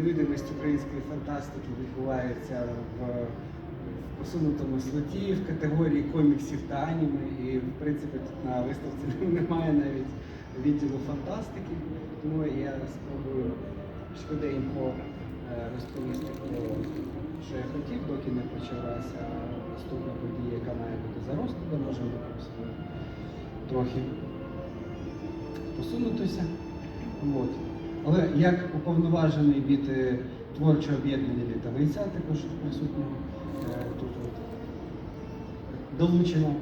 Видимість української фантастики відбувається в посунутому слоті в категорії коміксів та аніме. І в принципі тут на виставці немає навіть відділу фантастики. Тому я спробую швиденько е, розповісти про що я хотів, доки не почалася наступна подія, яка має бути за розкладом. Можемо трохи посунутися. От. Але як уповноважений від е, творчого об'єднання літавиця, також присутнього е, тут долучено.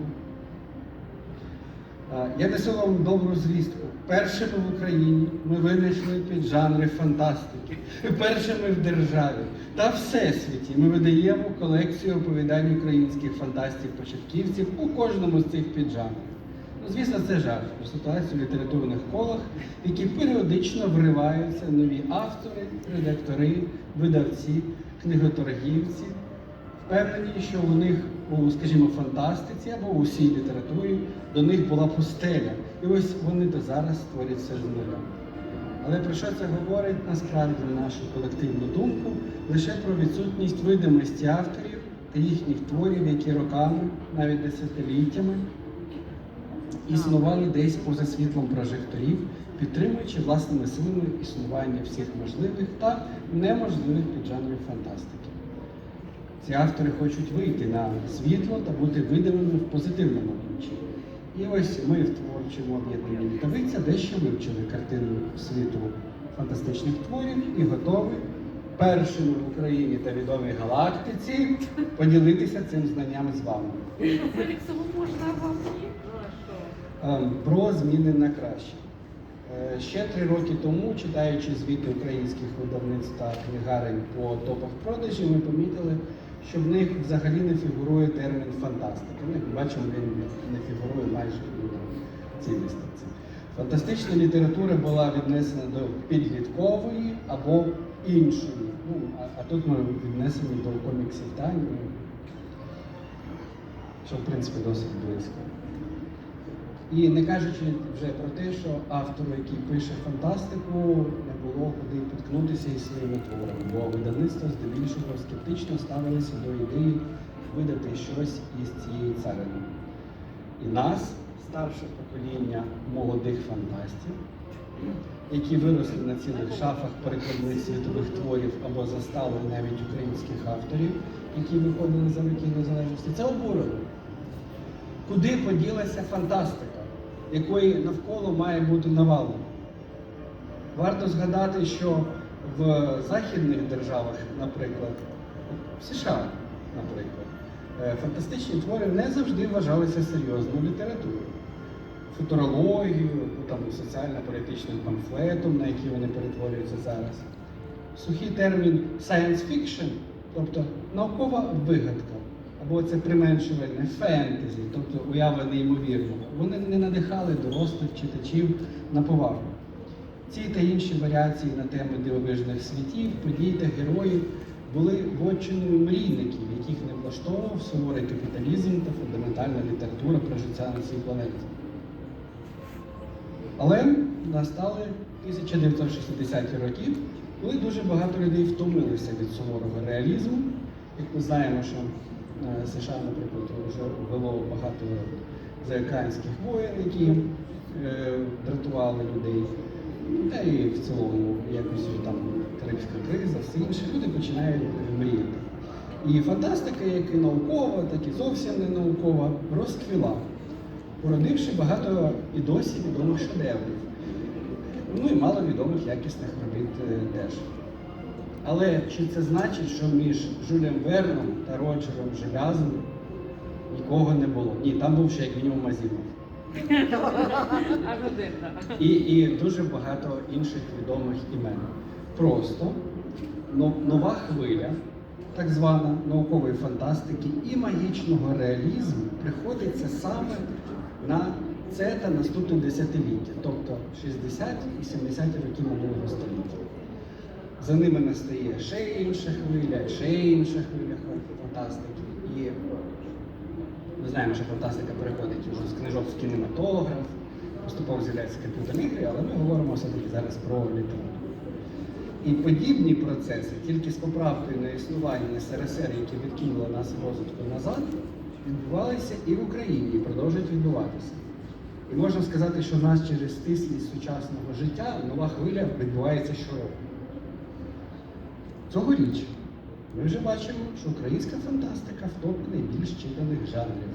Е, Я несу вам добру звістку. Першими в Україні ми винайшли піджанри фантастики. Першими в державі та всесвіті ми видаємо колекцію оповідань українських фантастів-початківців у кожному з цих піджанрів. Ну, звісно, це жарт про ситуацію в літературних колах, в які періодично вриваються нові автори, редактори, видавці, книготоргівці, впевнені, що у них у, скажімо, фантастиці або у всій літературі до них була пустеля. І ось вони до зараз створять все з нуля. Але про що це говорить насправді на нашу колективну думку? Лише про відсутність видимості авторів та їхніх творів, які роками, навіть десятиліттями, існували десь поза світлом прожекторів, підтримуючи власними силами існування всіх можливих та неможливих піджанрів фантастики. Ці автори хочуть вийти на світло та бути видимими в позитивному ключі. І ось ми в творчому об'єднанні Літовиця дещо вивчили картину світу фантастичних творів і готові першими в Україні та відомій галактиці поділитися цим знанням з вами. Можна вам про зміни на краще. Е, Ще три роки тому, читаючи звіти українських видавництв та книгарень по топах продажів, ми помітили, що в них взагалі не фігурує термін фантастика. Ну, ми бачимо, він не фігурує майже в цій виставці. Фантастична література була віднесена до підліткової або іншої. Ну, а, а тут ми віднесені до коміксів та аніме, що в принципі досить близько. І не кажучи вже про те, що автору, який пише фантастику, не було куди поткнутися із своїми творами, бо видавництво здебільшого скептично ставилися до ідеї видати щось із цієї царини. І нас, старше покоління молодих фантастів, які виросли на цілих шафах перекладних світових творів або застали навіть українських авторів, які виходили за роки незалежності, це обурило. Куди поділася фантастика, якої навколо має бути навалом? Варто згадати, що в західних державах, наприклад, в США, наприклад, е, фантастичні твори не завжди вважалися серйозною літературою. Футурологію, соціально-політичним памфлетом, на який вони перетворюються зараз. Сухий термін science fiction, тобто наукова вигадка, або це применшувальне фентезі, тобто уява неймовірного, вони не надихали дорослих читачів на повагу. Ці та інші варіації на теми дивовижних світів, подій та героїв були вотчиною мрійників, яких не влаштовував суворий капіталізм та фундаментальна література про життя на цій планеті. Але настали 1960-ті роки, коли дуже багато людей втомилися від суворого реалізму. Як ми знаємо, що США, наприклад, вже вело багато заокеанських воєн, які е, дратували людей. Та і в цілому якось там Карибська криза, все інше, люди починають мріяти. І фантастика, як і наукова, так і зовсім не наукова, розквіла, породивши багато і досі відомих шедеврів. Ну і мало відомих якісних робіт е, теж. Але чи це значить, що між Жюлем Верном та Роджером Желязним нікого не було? Ні, там був ще як мінімум Азімов. І, і дуже багато інших відомих імен. Просто нова хвиля, так звана наукової фантастики і магічного реалізму приходиться саме на це та наступне десятиліття, тобто 60 і 70 роки минулого століття. За ними настає ще інша хвиля, ще інша хвиля фантастики. І ми знаємо, що фантастика переходить вже з книжок в кінематограф, поступово з'являються комп'ютерні ігри, але ми говоримо все-таки зараз про літературу. І подібні процеси, тільки з поправкою на існування СРСР, які відкинули нас розвитку назад, відбувалися і в Україні, і продовжують відбуватися. І можна сказати, що в нас через стислість сучасного життя нова хвиля відбувається щороку. Цьогоріч ми вже бачимо, що українська фантастика в найбільш читаних жанрів.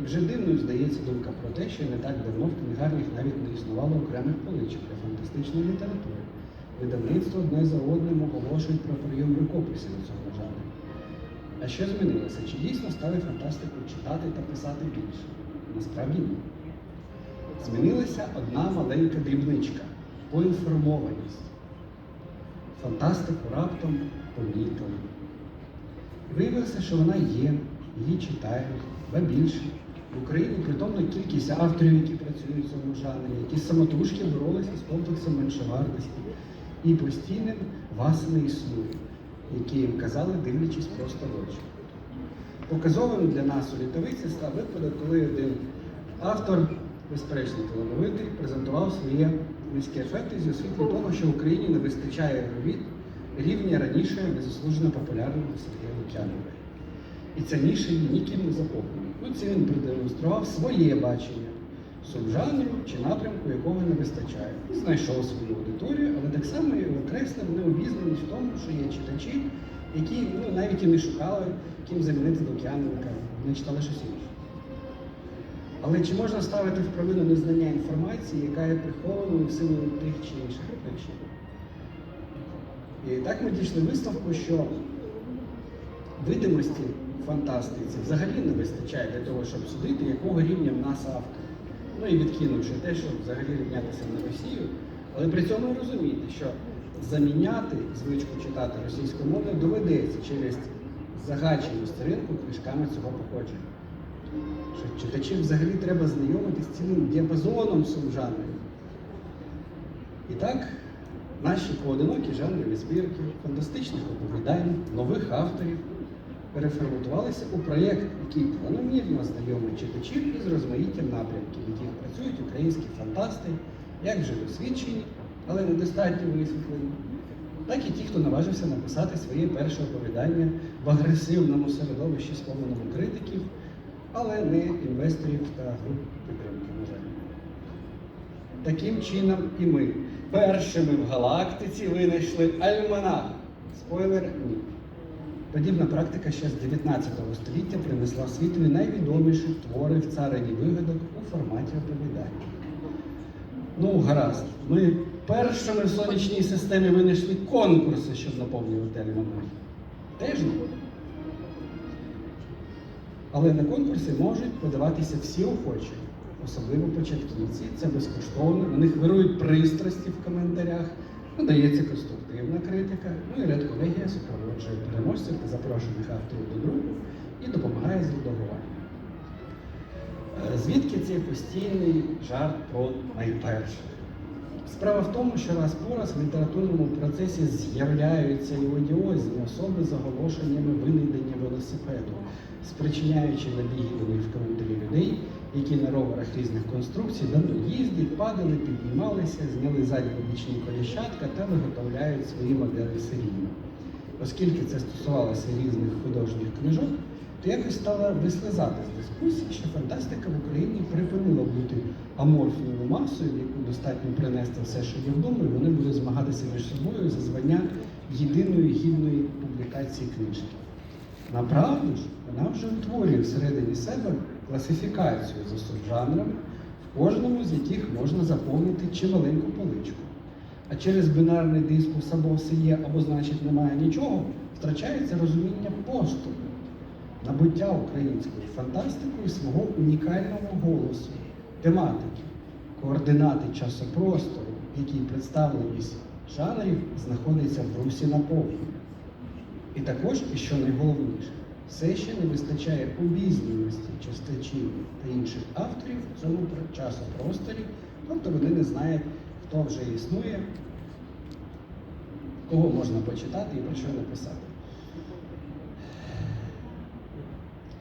І вже дивною здається думка про те, що не так давно в книгарнях навіть не існувало окремих поличок для фантастичної літератури. Видавництво одне за одним оголошують про прийом рукописів у цьому жанрі. А що змінилося? Чи дійсно стали фантастику читати та писати більше? Насправді ні. Змінилася одна маленька дрібничка поінформованість. Фантастику раптом помітили. І виявилося, що вона є, її читають, ба більше. В Україні притомна кількість авторів, які працюють в цьому жанрі, які самотужки боролися з комплексом меншовартості. І постійним вас не існує, які їм казали, дивлячись просто в очі. Показовим для нас у літовиці став випадок, коли один автор, безперечно талановитий, презентував свої міські ефекти зі освітлі того, що в Україні не вистачає робіт рівня раніше незаслужено популярного Сергія Лук'янова. І ця ніша ніким не заповнена. Ну, це він продемонстрував своє бачення субжанру чи напрямку, якого не вистачає. Знайшов свою аудиторію, але так само і окреслив необізнаність в тому, що є читачі, які ну, навіть і не шукали, ким замінити Лук'яненка, вони читали щось інше. Але чи можна ставити в провину незнання інформації, яка є прихованою в силу тих чи інших причин? І так ми дійшли висновку, що видимості фантастиці взагалі не вистачає для того, щоб судити, якого рівня в нас автор. Ну і відкинувши те, щоб взагалі рівнятися на Росію, але при цьому розуміти, що заміняти звичку читати російською мовою доведеться через загаченість ринку книжками цього походження. Що читачів взагалі треба знайомитися з цілим діапазоном субжанрів. І так, наші поодинокі жанрові збірки, фантастичних оповідань, нових авторів переформатувалися у проєкт, який планомірно знайомить читачів із розмаїттям напрямків, в яких працюють українські фантасти, як вже досвідчені, але недостатньо висвітлені, так і ті, хто наважився написати своє перше оповідання в агресивному середовищі, сповненому критиків, але не інвесторів та груп підтримки, на жаль. Таким чином і ми першими в галактиці винайшли альманах. Спойлер ні. Подібна практика ще з 19 століття принесла світові найвідоміші твори в царині вигадок у форматі оповідання. Ну, гаразд. Ми першими в сонячній системі винайшли конкурси, щоб наповнювати альманахи. Теж ні. Але на конкурси можуть подаватися всі охочі, особливо початківці. Це безкоштовно. У них вирують пристрасті в коментарях, надається конструктивна критика. Ну і редколегія супроводжує переможців та запрошених авторів до друку і допомагає з редагуванням. Звідки цей постійний жарт про найперших? Справа в тому, що раз по раз в літературному процесі з'являються і одіозні особи з оголошеннями винайдення велосипеду, спричиняючи до них в коментарі людей, які на роверах різних конструкцій давно їздять, падали, піднімалися, зняли задні бічні коліщатка та виготовляють свої моделі серійно. Оскільки це стосувалося різних художніх книжок, то якось стала вислизати з дискусії, що фантастика в Україні припинила бути аморфною масою, в яку достатньо принести все, що є вдома, і вони будуть змагатися між собою за звання єдиної гідної публікації книжки. Направду ж, вона вже утворює всередині себе класифікацію за субжанрами, в кожному з яких можна заповнити чималеньку поличку. А через бинарний дискурс або все є, або значить немає нічого, втрачається розуміння поступу, набуття українською фантастикою свого унікального голосу, тематики, координати часопростору, в якій представленість жанрів знаходиться в русі наповнення. І також, і що найголовніше, все ще не вистачає обізнаності читачів та інших авторів в цьому часопросторі, тобто вони не знають, хто вже існує, кого можна почитати і про що написати.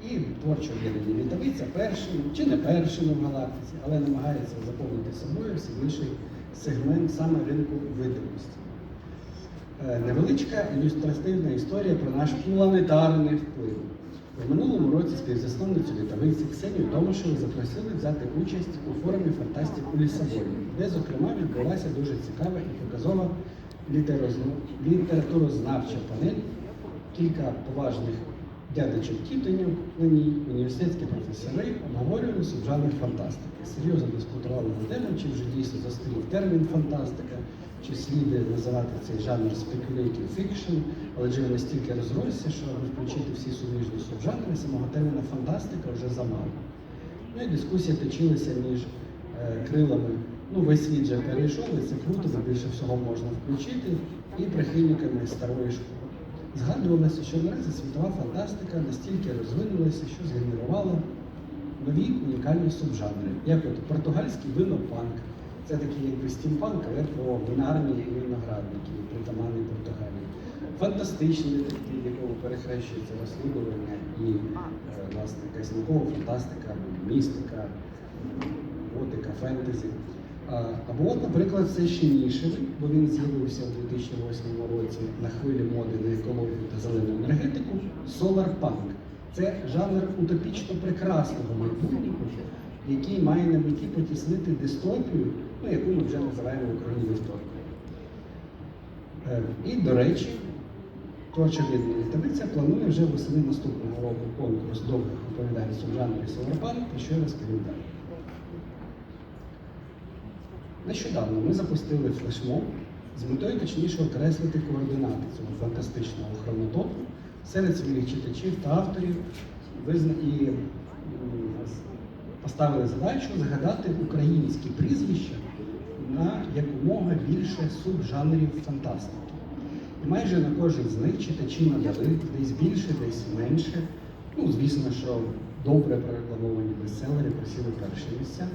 І творчо об'єднані літовиця першим чи не першим в галактиці, але намагається заповнити собою все більший сегмент саме ринку видимості. Е, Невеличка ілюстративна історія про наш планетарний вплив. В минулому році співзасновницю літавиці Ксенію Томашеву запросили взяти участь у форумі Фантастик у Лісабоні, де, зокрема, відбулася дуже цікава і показова літературознавча панель, кілька поважних дядечок тітонів на ній, університетські професори обговорювали субжанр фантастики. Серйозно дискутували на тему, чи вже дійсно застарів термін фантастика, чи слід називати цей жанр speculative fiction, але він настільки розросся, що включити всі суміжні субжанри, самого терміна фантастика вже замало. Ну і дискусія точилася між е, крилами. Ну, весь світ вже перейшов, і це круто, бо більше всього можна включити, і прихильниками старої школи. Згадувалося, що наразі світова фантастика настільки розвинулася, що згенерувала нові унікальні субжанри, як от португальський винопанк. Це такий якби стімпанк, але про винарні виноградники, притаманний Португалії. Фантастичний детектив, в якому перехрещується розслідування і е, власне якась наукова фантастика, містика, готика, фентезі. Або, наприклад, це ще нішевий, бо він з'явився у 2008 році на хвилі моди на екологію та зелену енергетику. Solar Punk. Це жанр утопічно прекрасного майбутнього, який має на меті потіснити дистопію, ну, яку ми вже називаємо в Україні. Е, І, до речі, творча таблиця планує вже восени наступного року конкурс довгих оповідань субжанрів Solar Punk, про що я розповім Нещодавно ми запустили флешмоб з метою точніше окреслити координати цього фантастичного хронотопу серед своїх читачів та авторів і поставили задачу згадати українські прізвища на якомога більше субжанрів фантастики. І майже на кожен з них читачі надали десь більше, десь менше. Ну, звісно, що добре прорекламовані бестселери просіли перші місця.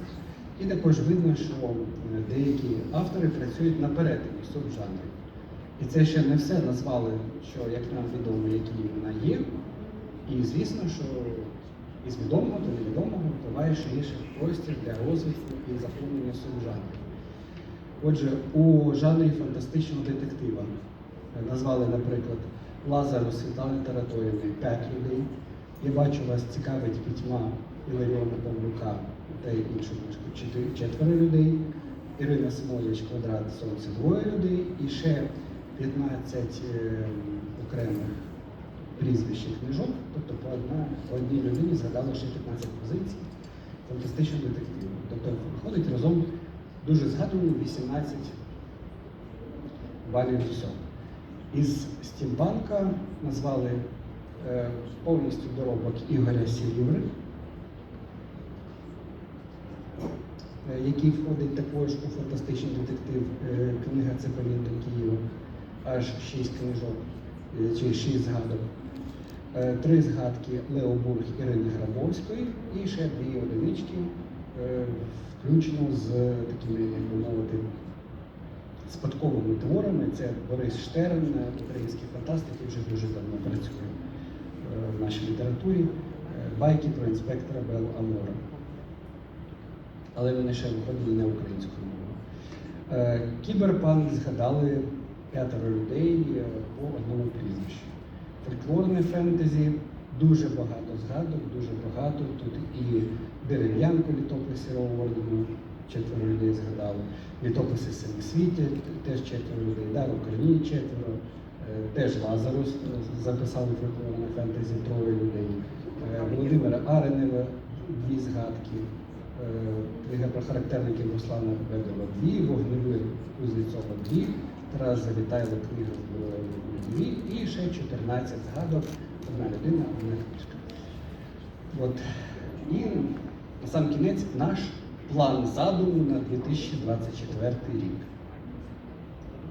І також видно, що е, деякі автори працюють на перетині субжанрів. І це ще не все назвали, що, як нам відомо, які вона є. І звісно, що із відомого до невідомого впливає ще простір для розвитку і заповнення субжанрів. Отже, у жанрі фантастичного детектива е, назвали, наприклад, Лазару Світлани Тараторівни «П'ять людей. Я бачу, вас цікавить пітьма Іларіона Павлюка та й книжку «Чотири- четверо людей. Ірина Смоліч квадрат сонце двоє людей і ще 15 е, окремих прізвищ і книжок, тобто по, одна, по одній людині згадали ще 15 позицій фантастичного детективу. Тобто виходить разом дуже згадувані 18 балів з усього. Із стімпанка назвали е, повністю доробок Ігоря Сіліври, е, який входить також у фантастичний детектив е, книга Цепелін до Києва, аж шість книжок е, чи шість згадок. Е, Три згадки Лео Бург Ірини Грабовської і ще дві одинички, е, включно з такими, як би мовити, спадковими творами. Це Борис Штерн, е, український фантастик, який вже дуже давно працює е, в нашій літературі. Е, Байки про інспектора Бел Амора. Але вони ще виходили не українською мовою. Е, Кіберпанк згадали п'ятеро людей е, по одному прізвищу. Фольклорне фентезі, дуже багато згадок, дуже багато. Тут і дерев'янку літописи ордену, четверо людей згадали, літописи Семи світі, теж четверо людей, Дар Україні четверо, е, теж Лазарус записали фольклорне фентезі троє людей. Володимира Аренева дві згадки. Е, Книга про характерників Руслана Бедова дві, Вогневир Кузнецова дві, Тарас Завітайло книга з дві і ще 14 згадок, одна людина, одна книжка. От. І на сам кінець наш план задуму на 2024 рік.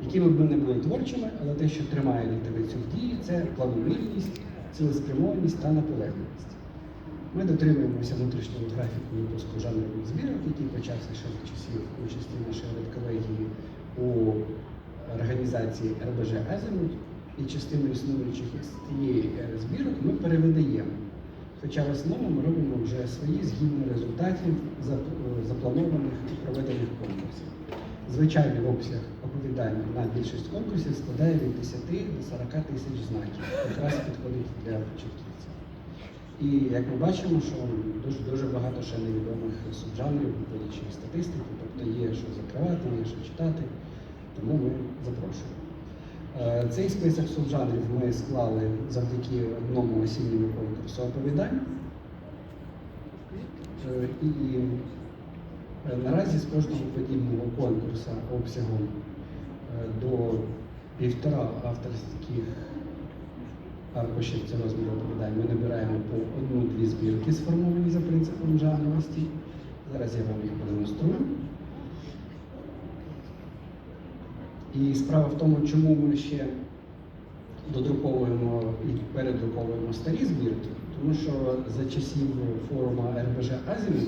Якими б ми не були творчими, але те, що тримає літавицю в дії, це планомірність, цілеспрямованість та наполегливість. Ми дотримуємося внутрішнього графіку випуску жанрових збірок, який почався ще з часів участі нашої редколегії у організації РБЖ Азимут, і частину існуючих з тієї збірок ми перевидаємо. Хоча в основному ми робимо вже свої згідно результатів запланованих і проведених конкурсів. Звичайний обсяг оповідань на більшість конкурсів складає від 10 до 40 тисяч знаків. Якраз підходить для початківців. І як ми бачимо, що дуже дуже багато ще невідомих субжанрів, виходячи в статистику, тобто є що закривати, є що читати, тому ми запрошуємо. Е, Цей список субжанрів ми склали завдяки одному осінньому конкурсу оповідань. Е, І е, наразі з кожного подібного конкурсу обсягом до півтора авторських аркушів це розмір оповідань. Ми набираємо по одну-дві збірки, сформовані за принципом жанровості. Зараз я вам їх продемонструю. І справа в тому, чому ми ще додруковуємо і передруковуємо старі збірки, тому що за часів форуму РБЖ Азімі,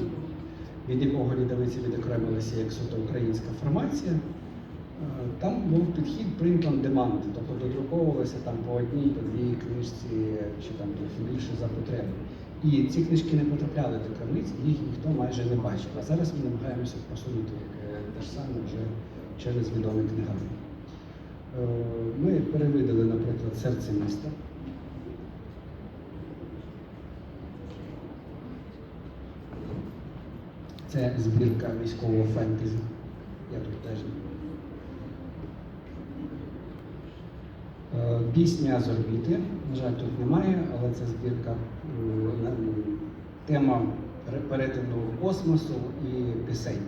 від якого лідовиці відокремилася як суто українська формація, там був підхід print on demand, тобто додруковувалося там по одній, по дві книжці чи там трохи більше за потреби. І ці книжки не потрапляли до крамниць, їх ніхто майже не бачив. А зараз ми намагаємося просунути е, те ж саме вже через відомі книгарні. Е, Ми перевидали, наприклад, серце міста. Це збірка військового фентезі. Я тут теж. Е, Пісня з орбіти. На жаль, тут немає, але це збірка м, тема ре- перетину космосу і пісень.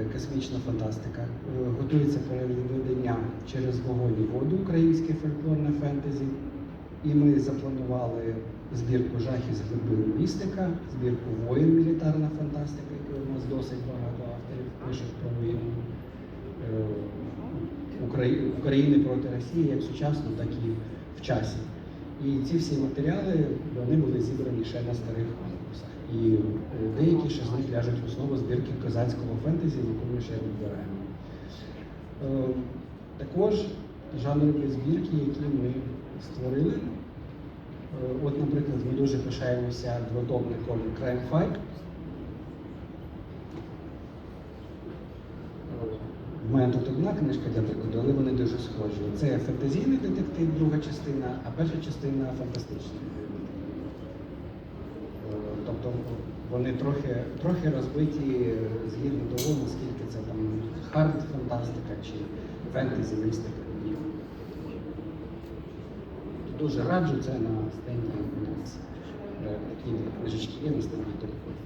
Е, Космічна фантастика. Е, Готується переведення через вогонь і воду українське фольклорне фентезі. І ми запланували збірку жахів з глибин містика, збірку воїн мілітарна фантастика, якої у нас досить багато авторів пишуть про е, Украї- України проти Росії як сучасно, так і в часі. І ці всі матеріали вони були зібрані ще на старих конкурсах. І е, деякі ще з них ляжуть в основу збірки козацького фентезі, яку ми ще відбираємо. Е, Також жанрові збірки, які ми створили. Е, От, наприклад, ми дуже пишаємося двотомником Crime Fight. Тут одна книжка для прикладу, але вони дуже схожі. Це фантазійний детектив, друга частина, а перша частина фантастичний. Е, Тобто вони трохи, трохи розбиті е, згідно того, наскільки це там хард фантастика чи фентезі містика. Дуже раджу це на стенді. Е, Такі книжечки є на стенді телефону.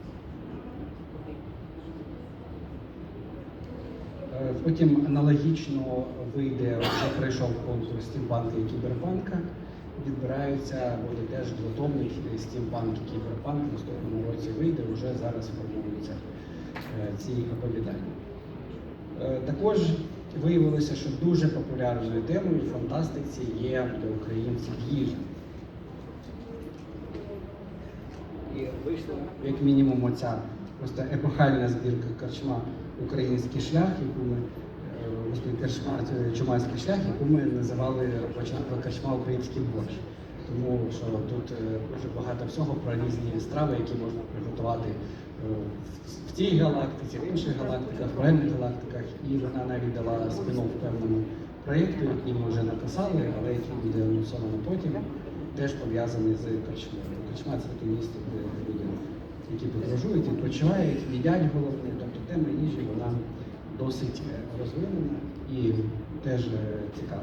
Е, Потім аналогічно вийде, вже пройшов конкурс стімпанка і кіберпанка. Відбираються, буде теж двотомник стімпанк і кіберпанк. В наступному році вийде, вже зараз формуються е, ці оповідання. Е, Також виявилося, що дуже популярною темою в фантастиці є для українців їжа. Як мінімум оця просто епохальна збірка карчма Український шлях, яку ми е, господи, карчма чумацький шлях, яку ми називали карчма Український борщ. Тому що тут е, дуже багато всього про різні страви, які можна приготувати е, в- в цій галактиці, в інших галактиках, в реальних галактиках. І вона навіть дала спін-офф певному проєкту, який ми вже написали, але який буде анонсовано потім, теж пов'язаний з карчмою. Карчма це таке місце, де люди, які подорожують, відпочивають, їдять головне. Тобто тема їжі вона досить е, розвинена і теж е, цікава.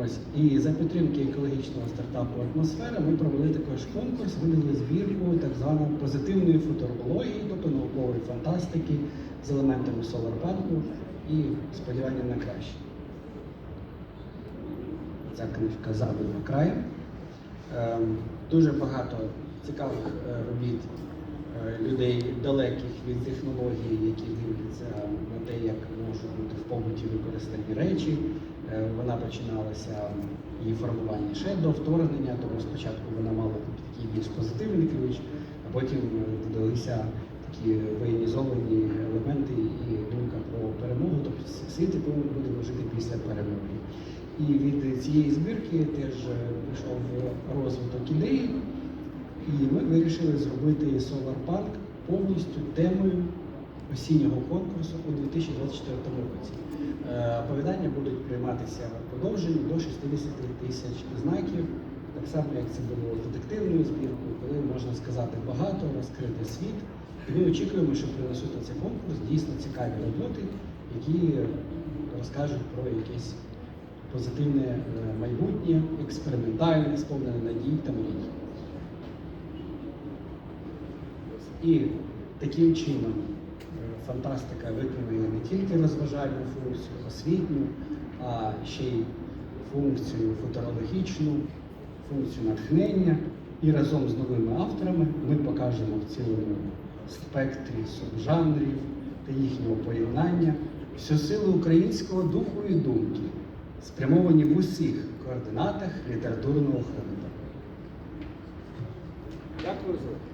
Ось і за підтримки екологічного стартапу атмосфера ми провели також конкурс, видали збірку так званої позитивної футурології, тобто наукової фантастики з елементами соларпанку і сподівання на краще. Ця книжка «Забудь на краї. Ем, Дуже багато цікавих е, робіт е, людей далеких від технологій, які дивляться на те, як можуть бути в побуті використані речі. Е, Вона починалася її формування ще до вторгнення, тому спочатку вона мала такий більш позитивний ключ, а потім додалися такі воєнізовані елементи і думка про перемогу. Тобто світ повинен буде жити після перемоги. І від цієї збірки теж е, пішов розвиток ідеї, і ми вирішили зробити Solar Park повністю темою осіннього конкурсу у 2024 році. Е, Оповідання будуть прийматися продовжені до 60 тисяч знаків, так само як це було з детективною збіркою, коли можна сказати багато, розкрити світ. І ми очікуємо, що принесуть на цей конкурс дійсно цікаві роботи, які розкажуть про якесь позитивне е, майбутнє, експериментальне, сповнене надій та мрій. І таким чином е, фантастика виконує не тільки розважальну функцію, освітню, а ще й функцію футурологічну, функцію натхнення. І разом з новими авторами ми покажемо в цілому спектрі субжанрів та їхнього поєднання всю силу українського духу і думки, спрямовані в усіх координатах літературного фронту. Дякую за